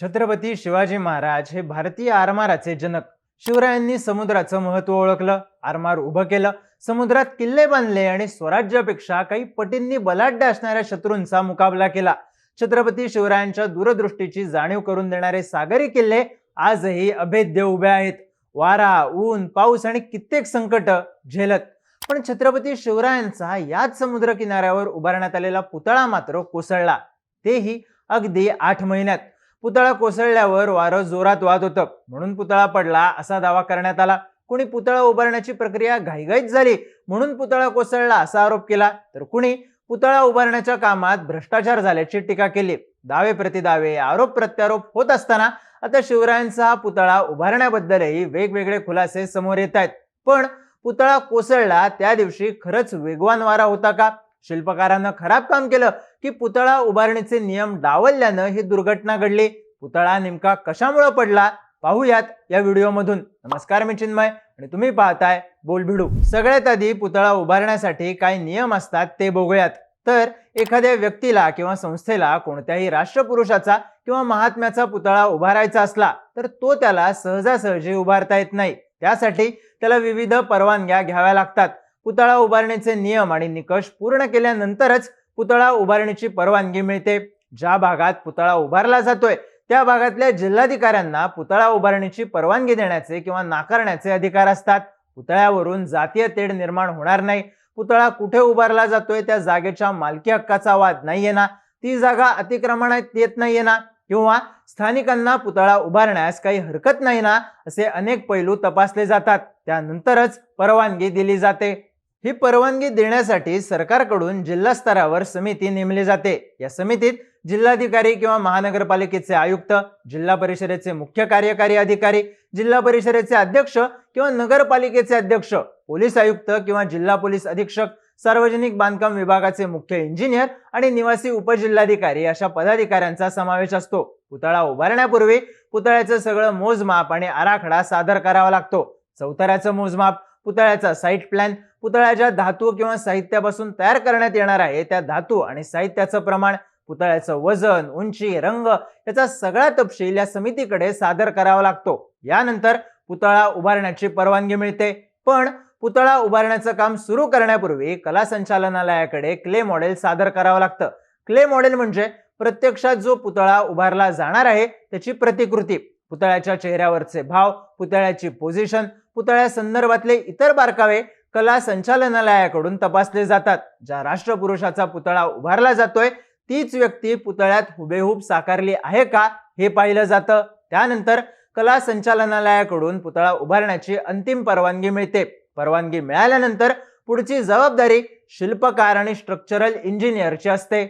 छत्रपती शिवाजी महाराज हे भारतीय आरमाराचे जनक. शिवरायांनी समुद्राचं महत्त्व ओळखलं आरमार उभं केलं समुद्रात किल्ले बांधले आणि स्वराज्यापेक्षा काही पटींनी बलाढ्य असणाऱ्या शत्रूंचा मुकाबला केला. छत्रपती शिवरायांच्या दूरदृष्टीची जाणीव करून देणारे सागरी किल्ले आजही अभेद्य उभे आहेत. वारा ऊन पाऊस आणि कित्येक संकट झेलत. पण छत्रपती शिवरायांचा याच समुद्र किनाऱ्यावर उभारण्यात आलेला पुतळा मात्र कोसळला. तेही अगदी आठ महिन्यात. पुतळा कोसळल्यावर वारं जोरात वाहत होतं. म्हणून पुतळा पडला असा दावा करण्यात आला. कुणी पुतळा उभारण्याची प्रक्रिया घाईघाईत झाली म्हणून पुतळा कोसळला असा आरोप केला. तर कुणी पुतळा उभारण्याच्या कामात भ्रष्टाचार झाल्याची टीका केली. दावे प्रतिदावे आरोप प्रत्यारोप होत असताना आता शिवरायांचा हा पुतळा उभारण्याबद्दलही वेगवेगळे खुलासे समोर येत आहेत. पण पुतळा कोसळला त्या दिवशी खरंच वेगवान वारा होता का? शिल्पकारानं खराब काम केलं की पुतळा उभारणीचे नियम डावलल्यानं ही दुर्घटना घडली. पुतळा नेमका कशामुळे पडला? पाहूयात या व्हिडिओमधून. नमस्कार मी चिन्मय आणि तुम्ही पाहताय बोल भिडू सगळ्यात आधी पुतळा उभारण्यासाठी काय नियम असतात ते बघूयात. तर एखाद्या व्यक्तीला किंवा संस्थेला कोणत्याही राष्ट्रपुरुषाचा किंवा महात्म्याचा पुतळा उभारायचा असला तर तो त्याला सहजासहजी उभारता येत नाही. त्यासाठी त्याला विविध परवानग्या घ्याव्या लागतात. पुतळा उभारणीचे नियम आणि निकष पूर्ण केल्यानंतरच पुतळा उभारणीची परवानगी मिळते. ज्या भागात पुतळा उभारला जातोय त्या भागातल्या जिल्हाधिकाऱ्यांना पुतळा उभारणीची परवानगी देण्याचे किंवा नाकारण्याचे अधिकार असतात. पुतळ्यावरून जातीय तेढ निर्माण होणार नाही. पुतळा कुठे उभारला जातोय त्या जागेच्या मालकी हक्काचा वाद नाही ना ती जागा अतिक्रमणात येत नाहीये ना किंवा स्थानिकांना पुतळा उभारण्यास काही हरकत नाही ना असे अनेक पैलू तपासले जातात. त्यानंतरच परवानगी दिली जाते. ही परवानगी देण्यासाठी सरकारकडून जिल्हा स्तरावर समिती नेमली जाते. या समितीत जिल्हाधिकारी किंवा महानगरपालिकेचे आयुक्त जिल्हा परिषदेचे मुख्य कार्यकारी अधिकारी जिल्हा परिषदेचे अध्यक्ष किंवा नगरपालिकेचे अध्यक्ष पोलीस आयुक्त किंवा जिल्हा पोलीस अधीक्षक सार्वजनिक बांधकाम विभागाचे मुख्य इंजिनियर आणि निवासी उपजिल्हाधिकारी अशा पदाधिकाऱ्यांचा समावेश असतो. पुतळा उभारण्यापूर्वी पुतळ्याचं सगळं मोजमाप आणि आराखडा सादर करावा लागतो. चौथऱ्याचं मोजमाप पुतळ्याचा साईट प्लॅन पुतळ्याच्या धातू किंवा साहित्यापासून तयार करण्यात येणार आहे. त्या धातू आणि साहित्याचं प्रमाण पुतळ्याचं वजन उंची रंग याचा सगळा तपशील या समितीकडे सादर करावा लागतो. यानंतर पुतळा उभारण्याची परवानगी मिळते. पण पुतळा उभारण्याचं काम सुरू करण्यापूर्वी कला संचालनालयाकडे क्ले मॉडेल सादर करावं लागतं. क्ले मॉडेल म्हणजे प्रत्यक्षात जो पुतळा उभारला जाणार आहे त्याची प्रतिकृती. पुतळ्याच्या चेहऱ्यावरचे भाव पुतळ्याची पोझिशन पुतळ्या संदर्भातले इतर बारकावे कला संचालनालयाकडून तपासले जातात. ज्या राष्ट्रपुरुषाचा पुतळा उभारला जातोय तीच व्यक्ती पुतळ्यात हुबेहूब साकारली आहे का हे पाहिलं जातं. त्यानंतर कला संचालनालयाकडून पुतळा उभारण्याची अंतिम परवानगी मिळते. परवानगी मिळाल्यानंतर पुढची जबाबदारी शिल्पकार आणि स्ट्रक्चरल इंजिनियरची असते.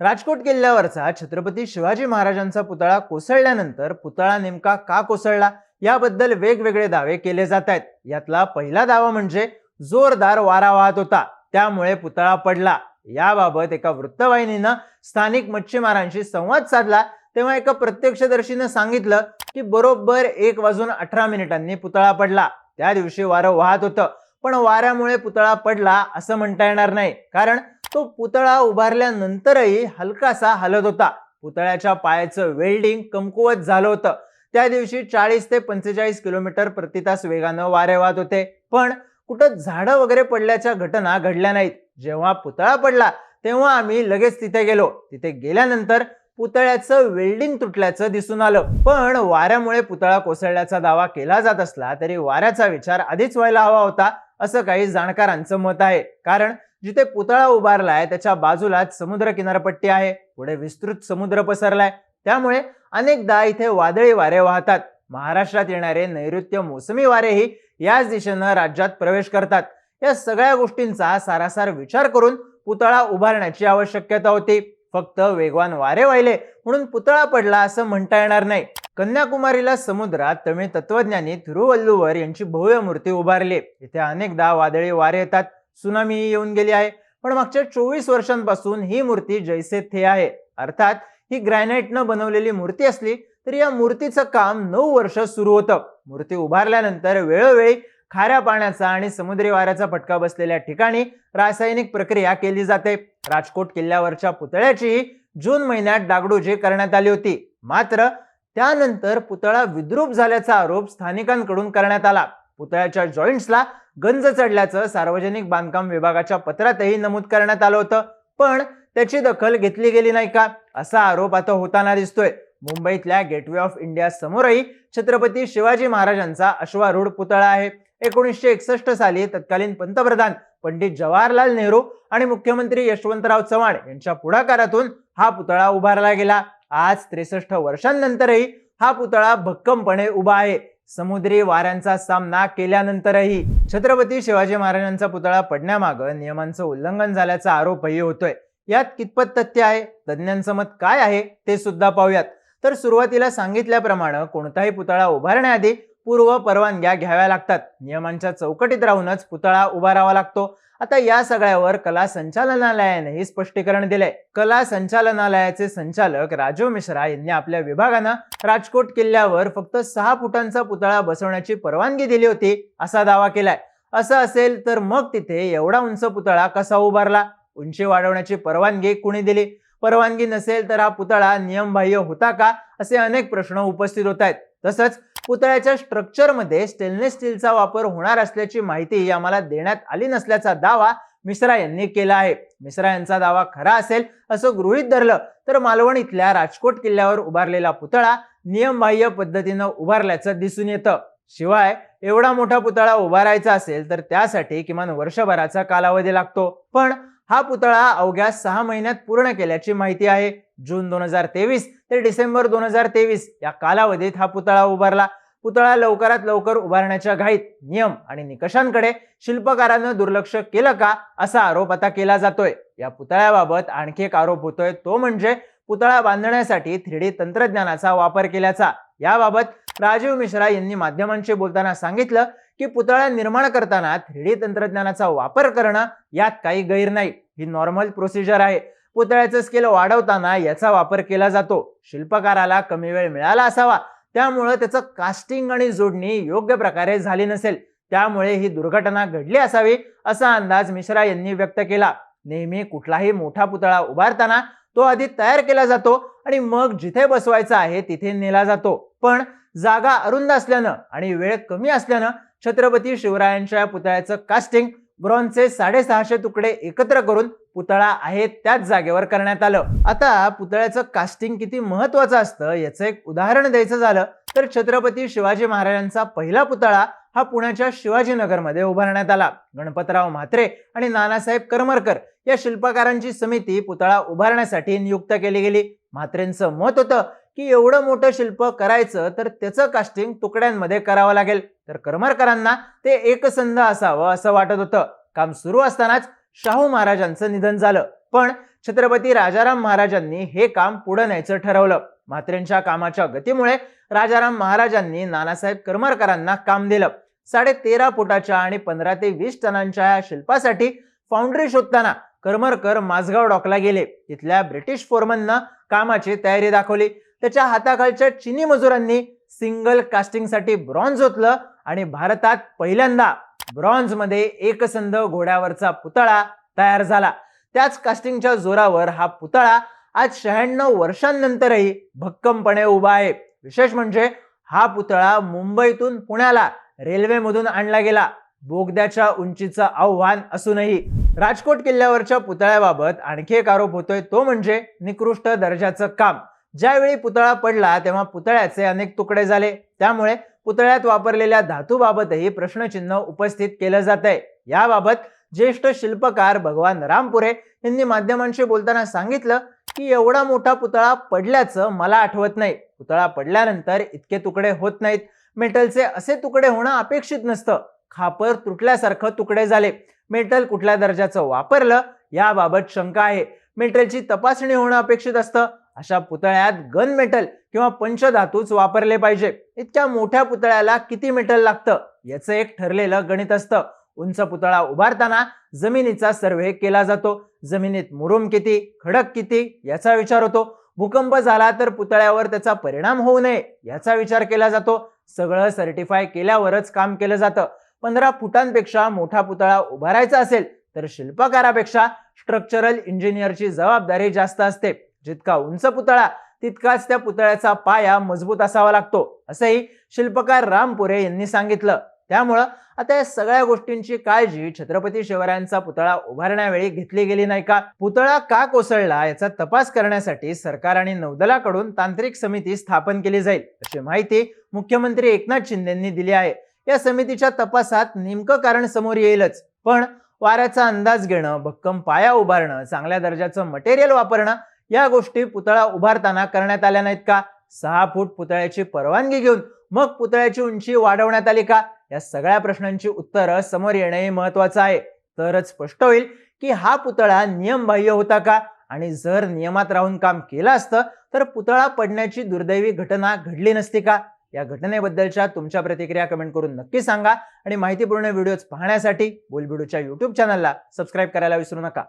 राजकोट किल्ल्यावरचा छत्रपती शिवाजी महाराजांचा पुतळा कोसळल्यानंतर पुतळा नेमका का कोसळला? याबद्दल वेगवेगळे दावे केले जात आहेत. यातला पहिला दावा म्हणजे जोरदार वारा वाहत होता. त्यामुळे पुतळा पडला. याबाबत एका वृत्तवाहिनीनं स्थानिक मच्छीमारांशी संवाद साधला. तेव्हा एका प्रत्यक्षदर्शीनं सांगितलं की बरोबर एक वाजून अठरा मिनिटांनी पुतळा पडला. त्या दिवशी वारं वाहत होतं. पण वाऱ्यामुळे पुतळा पडला असं म्हणता येणार नाही. कारण तो पुतळा उभारल्यानंतरही हलकासा हलत होता. पुतळ्याच्या पायाचं वेल्डिंग कमकुवत झालं होतं. त्या दिवशी चाळीस ते पंचेचाळीस किलोमीटर प्रति तास वेगानं वारे वाहत होते. पण कुठं झाडं वगैरे पडल्याच्या घटना घडल्या नाहीत. जेव्हा पुतळा पडला तेव्हा आम्ही लगेच तिथे गेलो. तिथे गेल्यानंतर पुतळ्याचं वेल्डिंग तुटल्याचं दिसून आलं. पण वाऱ्यामुळे पुतळा कोसळल्याचा दावा केला जात असला तरी वाऱ्याचा विचार आधीच व्हायला हवा होता असं काही जाणकारांचं मत आहे. कारण जिथे पुतळा उभारलाय त्याच्या बाजूलाच समुद्र किनारपट्टी आहे. पुढे विस्तृत समुद्र पसरलाय. त्यामुळे अनेकदा इथे वादळी वारे वाहतात. महाराष्ट्रात येणारे नैऋत्य मोसमी वारेही याच दिशेनं राज्यात प्रवेश करतात. या सगळ्या गोष्टींचा सारासार विचार करून पुतळा उभारण्याची आवश्यकता होती. फक्त वेगवान वारे वाहिले म्हणून पुतळा पडला असं म्हणता येणार नाही. कन्याकुमारीला समुद्रात तमिळ तत्वज्ञानी थिरुवल्लुवर यांची भव्य मूर्ती उभारली. इथे अनेकदा वादळी वारे येतात. सुनामी येऊन गेली आहे. पण मागच्या चोवीस वर्षांपासून ही मूर्ती जैसे थे आहे. अर्थात ही ग्रॅनाइटनं बनवलेली मूर्ती असली तरी या मूर्तीचं काम नऊ वर्ष सुरू होतं. मूर्ती उभारल्यानंतर वेळोवेळी खाऱ्या पाण्याचा आणि समुद्री वाऱ्याचा फटका बसलेल्या ठिकाणी रासायनिक प्रक्रिया केली जाते. राजकोट किल्ल्यावरच्या पुतळ्याचीही जून महिन्यात डागडुजी करण्यात आली होती. मात्र त्यानंतर पुतळा विद्रूप झाल्याचा आरोप स्थानिकांकडून करण्यात आला. पुतळ्याच्या जॉईंट्सला गंज चढल्याचं सार्वजनिक बांधकाम विभागाच्या पत्रातही नमूद करण्यात आलं होतं. पण त्याची दखल घेतली गेली नाही का? असा आरोप आता होताना दिसतोय. मुंबईतल्या गेटवे ऑफ इंडिया समोरही छत्रपती शिवाजी महाराजांचा अश्वारूढ पुतळा आहे. एकोणीसशे एकसष्ट साली तत्कालीन पंतप्रधान पंडित जवाहरलाल नेहरू आणि मुख्यमंत्री यशवंतराव चव्हाण यांच्या पुढाकारातून हा पुतळा उभारला गेला. आज त्रेसष्ट वर्षांनंतरही हा पुतळा भक्कमपणे उभा आहे. समुद्री वाऱ्यांचा सामना केल्यानंतरही छत्रपती शिवाजी महाराजांचा पुतळा पडण्यामागं नियमांचं उल्लंघन झाल्याचा आरोपही होतोय. यात कितपत तथ्य आहे? तज्ज्ञांचं मत काय आहे? ते सुद्धा पाहूयात. तर सुरुवातीला सांगितल्याप्रमाणे कोणताही पुतळा उभारण्याआधी पूर्व परवानग्या घ्याव्या लागतात. नियमांच्या चौकटीत राहूनच पुतळा उभारावा लागतो. आता या सगळ्यावर कला संचालनालयानेही स्पष्टीकरण दिलंय. कला संचालनालयाचे संचालक राजीव मिश्रा यांनी आपल्या विभागानं राजकोट किल्ल्यावर फक्त सहा फुटांचा पुतळा बसवण्याची परवानगी दिली होती असा दावा केलाय. असं असेल तर मग तिथे एवढा उंच पुतळा कसा उभारला? उंची वाढवण्याची परवानगी कुणी दिली? परवानगी नसेल तर हा पुतळा नियमबाह्य होता का? असे अनेक प्रश्न उपस्थित होत आहेत. तसंच पुतळ्याच्या स्ट्रक्चरमध्ये स्टेनलेस स्टीलचा वापर होणार असल्याची माहिती आम्हाला देण्यात आली नसल्याचा दावा मिश्रा यांनी केला आहे. मिश्रा यांचा दावा खरा असेल असं गृहीत धरलं तर मालवण इथल्या राजकोट किल्ल्यावर उभारलेला पुतळा नियमबाह्य पद्धतीनं उभारल्याचं दिसून येतं. शिवाय एवढा मोठा पुतळा उभारायचा असेल तर त्यासाठी किमान वर्षभराचा कालावधी लागतो. पण हा पुतळा अवघ्या सहा महिन्यात पूर्ण केल्याची माहिती आहे. जून दोन हजार तेवीस ते डिसेंबर दोन हजार तेवीस या कालावधीत हा पुतळा उभारला. पुतळा लवकरात लवकर उभारण्याच्या घाईत नियम आणि निकषांकडे शिल्पकारानं दुर्लक्ष केलं का असा आरोप आता केला जातोय. या पुतळ्याबाबत आणखी एक आरोप होतोय. तो म्हणजे पुतळा बांधण्यासाठी थ्री डी तंत्रज्ञानाचा वापर केल्याचा. याबाबत राजीव मिश्रा यांनी माध्यमांशी बोलताना सांगितलं की पुतळा निर्माण करताना थ्री तंत्रज्ञानाचा वापर करणं यात काही गैर नाही. ही नॉर्मल प्रोसिजर आहे. पुतळ्याचं स्केल वाढवताना याचा वापर केला जातो. शिल्पकाराला कमी वेळ मिळाला असावा. त्यामुळं त्याचं कास्टिंग आणि जोडणी योग्य प्रकारे झाली नसेल त्यामुळे ही दुर्घटना घडली असावी असा अंदाज मिश्रा यांनी व्यक्त केला. नेहमी कुठलाही मोठा पुतळा उभारताना तो आधी तयार केला जातो आणि मग जिथे बसवायचा आहे तिथे नेला जातो. पण जागा अरुंद असल्यानं आणि वेळ कमी असल्यानं छत्रपती शिवरायांच्या पुतळ्याचं कास्टिंग ब्रॉन्झचे साडेसहाशे तुकडे एकत्र करून पुतळा आहे त्याच जागेवर करण्यात आलं. आता पुतळ्याचं कास्टिंग किती महत्वाचं असतं याचं एक उदाहरण द्यायचं झालं तर छत्रपती शिवाजी महाराजांचा पहिला पुतळा हा पुण्याच्या शिवाजीनगरमध्ये उभारण्यात आला. गणपतराव म्हात्रे आणि नानासाहेब करमरकर या शिल्पकारांची समिती पुतळा उभारण्यासाठी नियुक्त केली गेली. म्हात्रेंचं मत होतं की एवढं मोठं शिल्प करायचं तर त्याचं कास्टिंग तुकड्यांमध्ये करावं लागेल. तर करमरकरांना ते एकसंध असावं असं वाटत होतं. काम सुरू असतानाच शाहू महाराजांचं निधन झालं. पण छत्रपती राजाराम महाराजांनी हे काम पुढे न्यायचं ठरवलं. म्हात्रेंच्या कामाच्या गतीमुळे राजाराम महाराजांनी नानासाहेब करमरकरांना काम दिलं. साडे तेरा फुटाच्या आणि पंधरा ते वीस टनांच्या या शिल्पासाठी फाउंड्री शोधताना करमरकर माझगाव डॉकला गेले. तिथल्या ब्रिटिश फोरमननं कामाची तयारी दाखवली. त्याच्या हाताखालच्या चिनी मजुरांनी सिंगल कास्टिंगसाठी ब्रॉन्झ ओतलं. आणि भारतात पहिल्यांदा ब्रॉन्झमध्ये एकसंध घोड्यावरचा पुतळा तयार झाला. त्याच कास्टिंगच्या जोरावर हा पुतळा आज शहाण्णव वर्षांनंतरही भक्कमपणे उभा आहे. विशेष म्हणजे हा पुतळा मुंबईतून पुण्याला रेल्वेमधून आणला गेला. बोगद्याच्या उंचीचं आव्हान असूनही राजकोट किल्ल्यावरच्या पुतळ्याबाबत आणखी एक आरोप होतोय. तो म्हणजे निकृष्ट दर्जाचं काम. ज्यावेळी पुतळा पडला तेव्हा पुतळ्याचे अनेक तुकडे झाले. त्यामुळे पुतळ्यात वापरलेल्या धातूबाबतही प्रश्नचिन्ह उपस्थित केलं जात आहे याबाबत ज्येष्ठ शिल्पकार भगवान रामपुरे यांनी माध्यमांशी बोलताना सांगितलं की एवढा मोठा पुतळा पडल्याचं मला आठवत नाही. पुतळा पडल्यानंतर इतके तुकडे होत नाहीत. मेटलचे असे तुकडे होणं अपेक्षित नसतं. खापर तुटल्यासारखं तुकडे झाले. मेटल कुठल्या दर्जाचं वापरलं याबाबत शंका आहे. मेटलची तपासणी होणं अपेक्षित असतं. अशा पुतळ्यात गन मेटल किंवा पंचधातूच वापरले पाहिजे. इतक्या मोठ्या पुतळ्याला किती मेटल लागतं? याचं एक ठरलेलं गणित असतं. उंच पुतळा उभारताना जमिनीचा सर्वे केला जातो. जमिनीत मुरुम किती खडक किती याचा विचार होतो. भूकंप झाला तर पुतळ्यावर त्याचा परिणाम होऊ नये याचा विचार केला जातो. सगळं सर्टिफाय केल्यावरच काम केलं जातं. पंधरा फुटांपेक्षा मोठा पुतळा उभारायचा असेल तर शिल्पकारापेक्षा स्ट्रक्चरल इंजिनियरची जबाबदारी जास्त असते. जितका उंच पुतळा तितकाच त्या पुतळ्याचा पाया मजबूत असावा लागतो असंही शिल्पकार रामपुरे यांनी सांगितलं. त्यामुळं आता या सगळ्या गोष्टींची काळजी छत्रपती शिवरायांचा पुतळा उभारण्यावेळी घेतली गेली नाही का? पुतळा का कोसळला याचा तपास करण्यासाठी सरकार आणि नौदलाकडून तांत्रिक समिती स्थापन केली जाईल अशी माहिती मुख्यमंत्री एकनाथ शिंदेंनी दिली आहे. या समितीच्या तपासात नेमकं कारण समोर येईलच पण वाऱ्याचा अंदाज घेणं भक्कम पाया उभारणं चांगल्या दर्जाचं मटेरियल वापरणं या गोष्टी पुतळा उभारताना करण्यात आल्या नाहीत का? सहा फूट पुतळ्याची परवानगी घेऊन मग पुतळ्याची उंची वाढवण्यात आली का? या सगळ्या प्रश्नांची उत्तरं समोर येणंही महत्वाचं आहे. तरच स्पष्ट होईल की हा पुतळा नियमबाह्य होता का? आणि जर नियमात राहून काम केलं असतं तर पुतळा पडण्याची दुर्दैवी घटना घडली नसती का? या घटनेबद्दलच्या तुमच्या प्रतिक्रिया कमेंट करून नक्की सांगा. आणि माहितीपूर्ण व्हिडिओज पाहण्यासाठी बोलबिडूच्या युट्यूब चॅनलला सबस्क्राईब करायला विसरू नका.